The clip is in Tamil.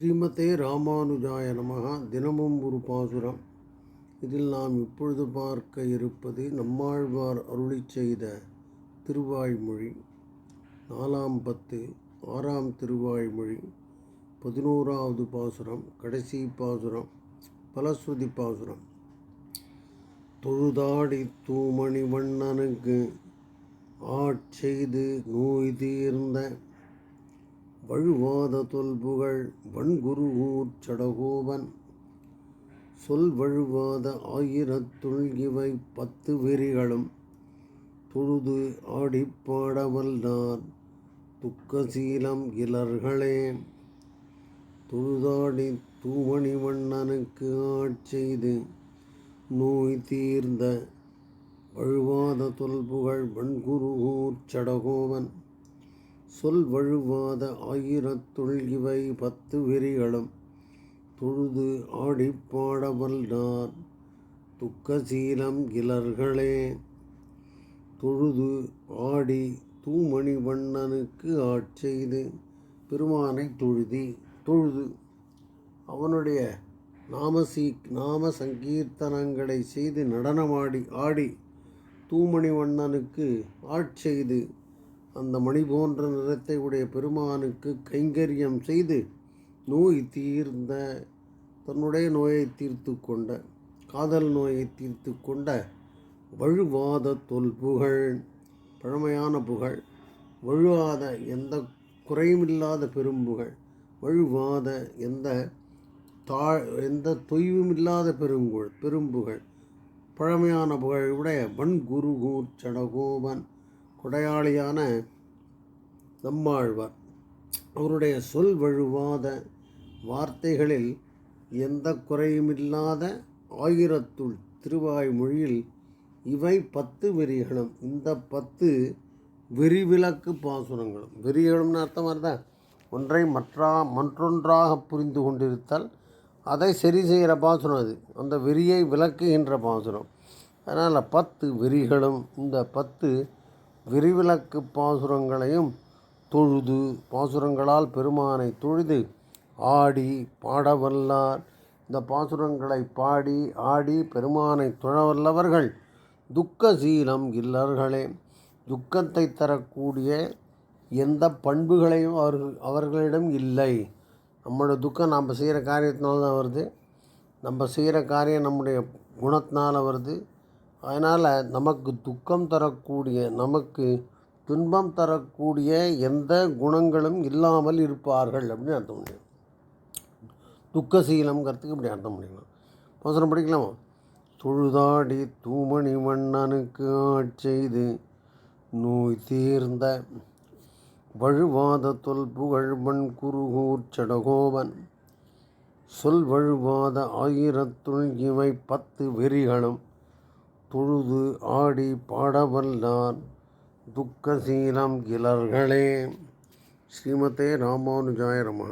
ஸ்ரீமதே ராமானுஜாய நமகா தினமும் ஒரு பாசுரம். இதில் நாம் இப்பொழுது பார்க்க இருப்பது நம்மாழ்வார் அருளி செய்த திருவாய்மொழி. நாலாம் பத்து ஆறாம் திருவாய்மொழி. பதினோராவது பாசுரம் கடைசி பாசுரம் பலஸ்ருதி பாசுரம். தொழுதாடி தூமணி வண்ணனுக்கு ஆட்செய்து நோய் தீர்ந்த வழுவாத தொல்புகழ் வன்குருவூர் சடகோபன். சொல் வழுவாத ஆயிரத்துள் இவை பத்து வெறிகளும் தொழுது ஆடிப்பாடவல்லார் துக்கசீலம் இலர்களே தொழுதாடி தூமணி வண்ணனுக்கு ஆட்செய்து நோய் தீர்ந்த வழுவாத தொல்புகழ் வன்குருகூர் சடகோவன் சொல் வழுவாத ஆயிரத்துள் இவை பத்து வெறிகளும் தொழுது ஆடிப்பாடவல்லார் துக்கசீலம் கிளர்களே. தொழுது ஆடி தூமணி வண்ணனுக்கு ஆட்செய்து பெருமானை தொழுதி தொழுது. அவனுடைய நாமசீ நாம சங்கீர்த்தனங்களை செய்து நடனமாடி ஆடி தூமணி வண்ணனுக்கு ஆட்செய்து அந்த மணி போன்ற நிறத்தை உடைய பெருமானுக்கு கைங்கரியம் செய்து நோய் தீர்ந்த தன்னுடைய நோயை தீர்த்து கொண்ட காதல் நோயை தீர்த்து கொண்ட வழுவாத தொல் புகழ் பழமையான புகழ் வழுவாத எந்த குறையுமில்லாத பெரும்புகழ் வழுவாத எந்த தா எந்த தொய்வுமில்லாத பெருங்குழ் பெரும்புகழ் பழமையான புகழ் உடைய வன் குருகூர் சடகோபன் கொடையாளியான நம்மாழ்வார். அவருடைய சொல் வழுவாத வார்த்தைகளில் எந்த குறையுமில்லாத ஆயிரத்துள் திருவாய்மொழியில் இவை பத்து வெறிகளும் இந்த பத்து விரிவிலக்கு பாசுரங்களும். வெறிகளும்னு அர்த்தம் வருதா? ஒன்றை மற்றா மற்றொன்றாக புரிந்து கொண்டிருத்தால் அதை சரி செய்கிற பாசுரம் அது. அந்த வெறியை விளக்குகின்ற பாசுரம். அதனால் பத்து வெறிகளும் இந்த பத்து விரிவிலக்கு பாசுரங்களையும் தொழுது பாசுரங்களால் பெருமானை தொழுது ஆடி பாடவல்லார். இந்த பாசுரங்களை பாடி ஆடி பெருமானை தொழவல்லவர்கள் துக்க சீலம் இல்லர்களே. துக்கத்தை தரக்கூடிய எந்த பண்புகளையும் அவர்கள் அவர்களிடம் இல்லை. நம்மளோட துக்கம் நம்ம செய்கிற காரியத்தினால்தான் வருது. நம்ம செய்கிற காரியம் நம்முடைய குணத்தினால் வருது. அதனால் நமக்கு துக்கம் தரக்கூடிய நமக்கு துன்பம் தரக்கூடிய எந்த குணங்களும் இல்லாமல் இருப்பார்கள் அப்படின்னு அர்த்தம் முடியும் துக்கசீலம்ங்கிறதுக்கு இப்படி அர்த்தம் முடியலாம் அவசரம் படிக்கலாமா? தொழுதாடி தூமணி மன்னனுக்கு ஆட்செய்து நோய் தீர்ந்த வழுவாத தொல் புகழ்மண் குருகூர் சடகோபன். சொல் வழுவாத ஆயிரத்துள் இவை பத்து வெறிகளும் தொழுது ஆடி பாடவல்லார் துக்கசீலம் கிளர்களே. ஸ்ரீமதே ராமானுஜாய நம.